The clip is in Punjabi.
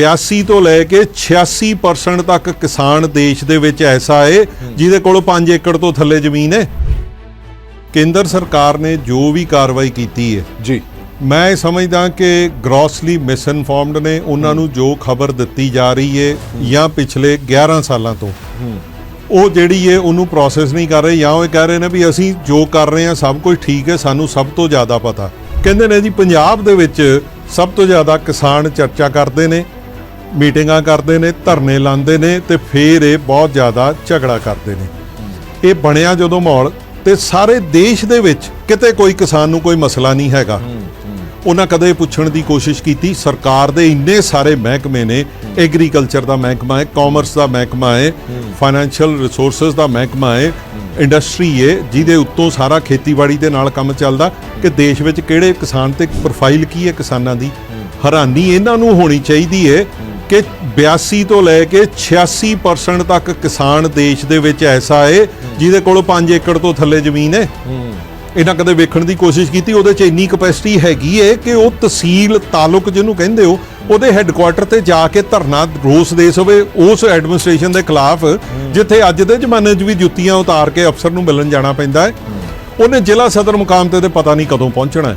82 ਤੋਂ ਲੈ ਕੇ 86% ਤੱਕ ਕਿਸਾਨ ਦੇਸ਼ ਦੇ ਵਿੱਚ ਐਸਾ ਹੈ ਜਿਹਦੇ ਕੋਲ 5 ਏਕੜ ਤੋਂ ਥੱਲੇ ਜ਼ਮੀਨ ਹੈ ਕੇਂਦਰ ਸਰਕਾਰ ਨੇ ਜੋ ਵੀ ਕਾਰਵਾਈ ਕੀਤੀ ਹੈ ਜੀ। ਮੈਂ ਇਹ ਸਮਝਦਾ ਕਿ ਗ੍ਰੋਸਲੀ ਮਿਸਇਨਫਾਰਮਡ ਨੇ ਉਹਨਾਂ ਨੂੰ ਜੋ ਖਬਰ ਦਿੱਤੀ ਜਾ ਰਹੀ ਹੈ ਜਾਂ ਪਿਛਲੇ 11 ਸਾਲਾਂ ਤੋਂ। ਉਹ ਜਿਹੜੀ ਹੈ ਉਹਨੂੰ ਪ੍ਰੋਸੈਸ ਨਹੀਂ ਕਰ ਰਹੇ ਜਾਂ ਉਹ ਇਹ ਕਹਿ ਰਹੇ ਨੇ ਵੀ ਅਸੀਂ ਜੋ ਕਰ ਰਹੇ ਹਾਂ ਸਭ ਕੁਝ ਠੀਕ ਹੈ ਸਾਨੂੰ ਸਭ ਤੋਂ ਜ਼ਿਆਦਾ ਪਤਾ। ਕਹਿੰਦੇ ਨੇ ਜੀ ਪੰਜਾਬ ਦੇ ਵਿੱਚ ਸਭ ਤੋਂ ਜ਼ਿਆਦਾ ਕਿਸਾਨ ਚਰਚਾ ਕਰਦੇ ਨੇ। ਮੀਟਿੰਗਾਂ ਕਰਦੇ ਨੇ ਧਰਨੇ ਲਾਉਂਦੇ ਨੇ ਤੇ ਫੇਰ ਇਹ ਬਹੁਤ ਜ਼ਿਆਦਾ ਝਗੜਾ ਕਰਦੇ ਨੇ। ਇਹ ਬਣਿਆ ਜਦੋਂ ਮਾਹੌਲ ਤੇ ਸਾਰੇ ਦੇਸ਼ ਦੇ ਵਿੱਚ ਕਿਤੇ ਕੋਈ ਕਿਸਾਨ ਨੂੰ ਕੋਈ ਮਸਲਾ ਨਹੀਂ ਹੈਗਾ। ਉਹਨਾਂ ਕਦੇ ਪੁੱਛਣ ਦੀ ਕੋਸ਼ਿਸ਼ ਕੀਤੀ ਸਰਕਾਰ ਦੇ ਇੰਨੇ ਸਾਰੇ ਮਹਿਕਮੇ ਨੇ ਐਗਰੀਕਲਚਰ ਦਾ ਮਹਿਕਮਾ ਹੈ ਕਾਮਰਸ ਦਾ ਮਹਿਕਮਾ ਹੈ ਫਾਈਨੈਂਸ਼ੀਅਲ ਰਿਸੋਰਸਸ ਦਾ ਮਹਿਕਮਾ ਹੈ ਇੰਡਸਟਰੀ ਹੈ ਜਿਹਦੇ ਉੱਤੋਂ ਸਾਰਾ ਖੇਤੀਬਾੜੀ ਦੇ ਨਾਲ ਕੰਮ ਚੱਲਦਾ ਕਿ ਦੇਸ਼ ਵਿੱਚ ਕਿਹੜੇ ਕਿਸਾਨ ਤੇ ਪ੍ਰੋਫਾਈਲ ਕੀ ਹੈ ਕਿਸਾਨਾਂ ਦੀ? ਹੈਰਾਨੀ ਇਹਨਾਂ ਨੂੰ ਹੋਣੀ ਚਾਹੀਦੀ ਹੈ। ਕਿ 82 ਤੋਂ ਲੈ ਕੇ 86% ਤੱਕ ਕਿਸਾਨ ਦੇਸ਼ ਦੇ ਵਿੱਚ ਐਸਾ ਏ, ਜਿਹਦੇ ਕੋਲ 5 ਏਕੜ ਤੋਂ ਥੱਲੇ ਜ਼ਮੀਨ ਹੈ ਇਹਨਾਂ ਕਦੇ ਵੇਖਣ ਦੀ ਕੋਸ਼ਿਸ਼ ਕੀਤੀ, ਉਹਦੇ 'ਚ ਇੰਨੀ ਕਪੈਸਿਟੀ ਹੈਗੀ ਏ ਕਿ ਉਹ ਤਹਿਸੀਲ ਤਾਲੁਕ ਜਿਹਨੂੰ ਕਹਿੰਦੇ ਹੋ, ਉਹਦੇ ਹੈੱਡਕੁਆਟਰ ਤੇ ਜਾ ਕੇ ਧਰਨਾ ਰੋਸ ਦੇ ਸਵੇ, ਉਸ ਐਡਮਿਨਿਸਟ੍ਰੇਸ਼ਨ ਦੇ ਖਿਲਾਫ, ਜਿੱਥੇ ਅੱਜ ਦੇ ਜ਼ਮਾਨੇ 'ਚ ਵੀ ਜੁੱਤੀਆਂ ਉਤਾਰ ਕੇ ਅਫਸਰ ਨੂੰ ਮਿਲਣ ਜਾਣਾ ਪੈਂਦਾ ਹੈ ਉਹਨੇ ਜ਼ਿਲ੍ਹਾ ਸਦਰ ਮੁਕਾਮ ਤੇ ਤੇ ਪਤਾ ਨਹੀਂ ਕਦੋਂ ਪਹੁੰਚਣਾ ਹੈ